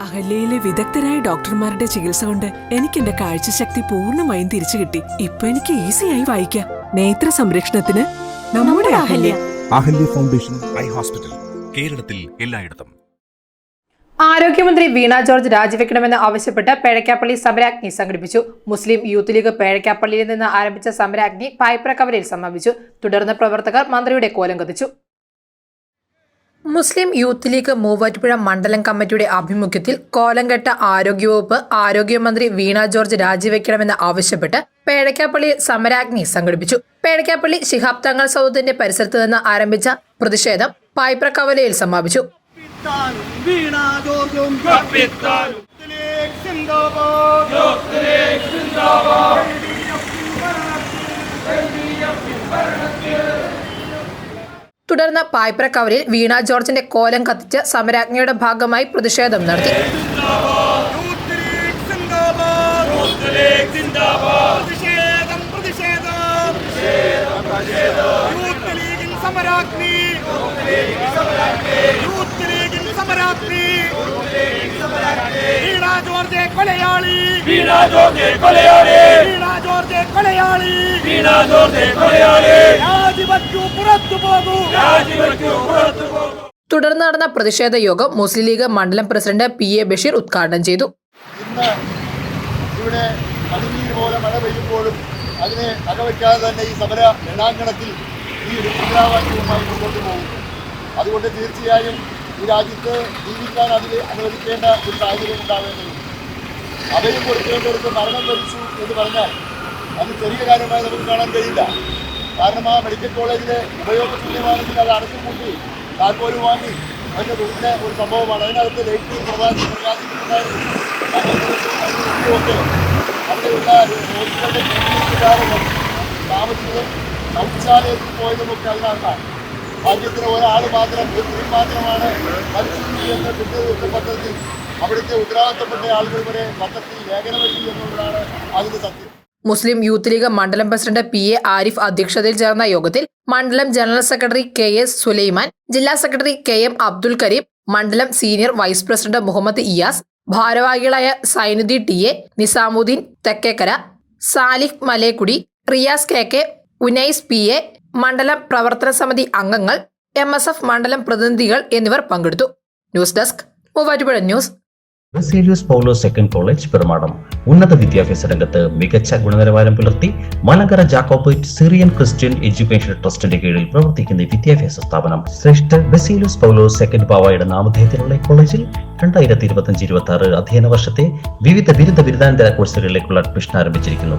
അഹല്യയിലെ വിദഗ്ധരായ ഡോക്ടർമാരുടെ ചികിത്സ കൊണ്ട് എനിക്ക് എന്റെ കാഴ്ചശക്തി പൂർണമായും തിരിച്ചു കിട്ടി. ഇപ്പൊ എനിക്ക് ഈസിയായി വായിക്കാം. നേത്ര സംരക്ഷണത്തിന് നമ്മുടെ Ahalya. Ahalya. Foundation eye hospital കേരളത്തിൽ എല്ലായിടത്തും. ആരോഗ്യമന്ത്രി വീണ ജോർജ് രാജിവെക്കണമെന്ന് ആവശ്യപ്പെട്ട് പേഴക്കാപ്പള്ളി സമരാഗ്നി സംഘടിപ്പിച്ചു. മുസ്ലിം യൂത്ത് ലീഗ് പേഴക്കാപ്പള്ളിയിൽ നിന്ന് ആരംഭിച്ച സമരാഗ്നി പായ്പ്രക്കവലയിൽ സമാപിച്ചു തുടർന്ന് പ്രവർത്തകർ മന്ത്രിയുടെ കോലം കത്തിച്ചു. മുസ്ലിം യൂത്ത് ലീഗ് മൂവാറ്റുപുഴ മണ്ഡലം കമ്മിറ്റിയുടെ ആഭിമുഖ്യത്തിൽ കോലംകെട്ട ആരോഗ്യവകുപ്പ് ആരോഗ്യമന്ത്രി വീണ ജോർജ് രാജിവെക്കണമെന്ന് ആവശ്യപ്പെട്ട് പേടക്കാപ്പള്ളി സമരാഗ്നി സംഘടിപ്പിച്ചു. പേടക്കാപ്പള്ളി ശിഹാബ് തങ്ങൾ സൗദത്തിന്റെ പരിസരത്ത് നിന്ന് ആരംഭിച്ച പ്രതിഷേധം പായ്പ്രക്കവലയിൽ സമാപിച്ചു. കപ്പിത്താനും വീണ ജോർജും കപ്പിത്താനും സിന്ദാബാദ് തുടർന്ന് പായ്പ്രക്കവലിൽ വീണ ജോർജിന്റെ കോലം കത്തിച്ച് സമരാജ്ഞയുടെ ഭാഗമായി പ്രതിഷേധം നടത്തി. യൂത്ത് ലീഗ് ജോർജ് കൊലയാളി. വീണ ജോർജ് കൊലയാളി. വീണ ജോർജ് കൊലയാളി. വീണ ജോർജ് കൊലയാളി. രാജിവെക്കൂ പുറത്തു പോകൂ. രാജിവെക്കൂ പുറത്തു പോകും. തുടർന്ന് നടന്ന പ്രതിഷേധ യോഗം മുസ്ലിം ലീഗ് മണ്ഡലം പ്രസിഡന്റ് പി എ ബഷീർ ഉദ്ഘാടനം ചെയ്തു. ഇന്ന് ഇവിടെ പോലെ മഴ പെയ്യുമ്പോഴും അതിനെ അകവയ്ക്കാതെ തന്നെ ഈ സമര രണാങ്കണത്തിൽ ഈ ഒരു മുദ്രാവാക്യവുമായി മുന്നോട്ട് പോകും. അതുകൊണ്ട് തീർച്ചയായും ഈ രാജ്യത്ത് ജീവിക്കാൻ അതിൽ അനുവദിക്കേണ്ട ഒരു സാഹചര്യം ഉണ്ടാവേണ്ടത് അവരും കൊടുക്കേണ്ടവർക്ക് മരണം ഭരിച്ചു എന്ന് പറഞ്ഞാൽ അത് ചെറിയ കാര്യമായി നമുക്ക് കാണാൻ കഴിയില്ല. കാരണം ആ മെഡിക്കൽ കോളേജിലെ ഉപയോഗശൂന്യമാണെങ്കിൽ അത് അടച്ചുപൂട്ടി താക്കോൽ വാങ്ങി അതിന്റെ വീട്ടിലെ ഒരു സംഭവമാണ്. അതിനകത്ത് ലൈറ്റ് പ്രധാന പ്രകാശിക്കുന്നുണ്ടായിരുന്നു അവിടെയുള്ള ജീവിതകാലം താമസിച്ചതും ശൗചാലയത്തിൽ പോയതുമൊക്കെ അതിനകത്താണ്. ഭാഗ്യത്തിന് ഒരാൾ മാത്രം സ്ത്രീ മാത്രമാണ് മരിച്ചു എന്ന് പിറ്റേ പത്രത്തിൽ അവിടുത്തെ ഉത്തരവാദിത്തപ്പെട്ട ആളുകൾ വരെ പത്രത്തിൽ ലേഖനം എഴുതി എന്നുള്ളതാണ് അതിന്റെ സത്യം. മുസ്ലിം യൂത്ത് ലീഗ് മണ്ഡലം പ്രസിഡന്റ് പി എ ആരിഫ് അധ്യക്ഷതയിൽ ചേർന്ന യോഗത്തിൽ മണ്ഡലം general secretary K S Sulaiman ജില്ലാ secretary K M Abdul Kareem മണ്ഡലം senior vice president Muhammad Iyas ഭാരവാഹികളായ Zainuddin T A Nizamuddin Thekkekara Salih Malekudi Riyas K K Unais P A മണ്ഡലം പ്രവർത്തന സമിതി അംഗങ്ങൾ എം എസ് എഫ് മണ്ഡലം പ്രതിനിധികൾ എന്നിവർ പങ്കെടുത്തു. News desk Muvattupuzha news. Baselios Paulose second college Perumadam. ഉന്നത വിദ്യാഭ്യാസ രംഗത്ത് മികച്ച ഗുണനിലവാരം പുലർത്തി Malankara Jacobite Syrian Christian education ട്രസ്റ്റിന്റെ കീഴിൽ പ്രവർത്തിക്കുന്ന വിദ്യാഭ്യാസ സ്ഥാപനം ശ്രേഷ്ഠ ബസേലിയോസ് പൗലോ സെക്കൻഡ് പാവായുടെ നാമധേയത്തിലുള്ള കോളേജിൽ രണ്ടായിരത്തി ഇരുപത്തിയഞ്ച് ഇരുപത്തി ആറ് അധ്യയന വർഷത്തെ വിവിധ ബിരുദ ബിരുദാനന്തര കോഴ്സുകളിലേക്കുള്ള അഡ്മിഷൻ ആരംഭിച്ചിരിക്കുന്നു.